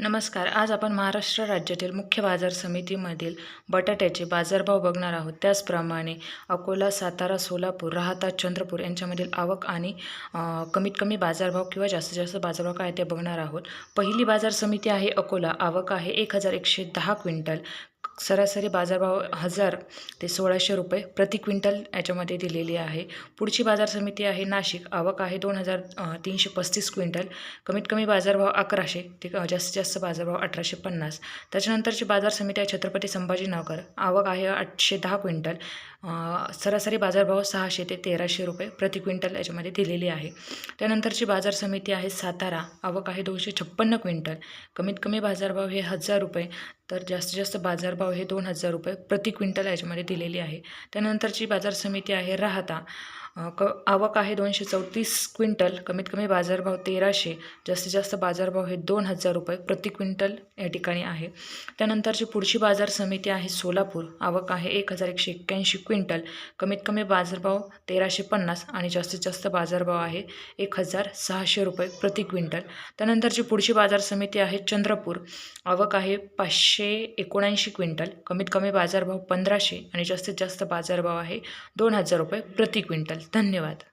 नमस्कार. आज आपण महाराष्ट्र राज्यातील मुख्य बाजार समितीमधील बटाट्याचे बाजारभाव बघणार आहोत. त्याचप्रमाणे अकोला सातारा सोलापूर राहता चंद्रपूर यांच्यामधील आवक आणि कमीत कमी बाजारभाव किंवा जास्तीत जास्त बाजारभाव काय ते बघणार आहोत. पहिली बाजार समिती आहे अकोला. आवक आहे एक हजार एकशे दहा क्विंटल. सरासरी बाजारभाव हजार ते सोळाशे रुपये प्रति क्विंटल याच्यामध्ये दिलेली आहे. पुढची बाजार समिती आहे नाशिक. आवक आहे दोन हजार तीनशे पस्तीस क्विंटल. कमीत कमी बाजारभाव अकराशे ते जास्तीत जास्त बाजारभाव अठराशे पन्नास. त्याच्यानंतरची बाजार समिती आहे छत्रपती संभाजीनगर. आवक आहे आठशे दहा क्विंटल. सरासरी बाजारभाव सहाशे ते तेराशे रुपये प्रति क्विंटल याच्यामध्ये दिलेली आहे. त्यानंतरची बाजार समिती आहे सातारा. आवक आहे दोनशे छप्पन्न क्विंटल. कमीत कमी बाजारभाव हे हजार रुपये तर जास्तीत जास्त बाजारभाव हे दोन हजार रुपये प्रति क्विंटल याच्यामध्ये दिलेली आहे. त्यानंतरची बाजार समिती आहे राहता. क आवक आहे दोनशे चौतीस क्विंटल कमीत कमी बाजारभाव तेराशे जास्तीत जास्त बाजारभाव हे दोन हजार रुपये प्रति क्विंटल या ठिकाणी आहे. त्यानंतरची पुढची बाजार समिती आहे सोलापूर आवक आहे एक हजार एकशे एक्क्याऐंशी क्विंटल कमीत कमी बाजारभाव तेराशे पन्नास आणि जास्तीत जास्त बाजारभाव आहे एक हजार सहाशे रुपये प्रति क्विंटल. त्यानंतरची पुढची बाजार समिती आहे चंद्रपूर आवक आहे पाचशे एकोणऐंशी क्विंटल कमीत कमी बाजारभाव पंधराशे आणि जास्तीत जास्त बाजारभाव आहे दोन हजार रुपये प्रति क्विंटल. धन्यवाद.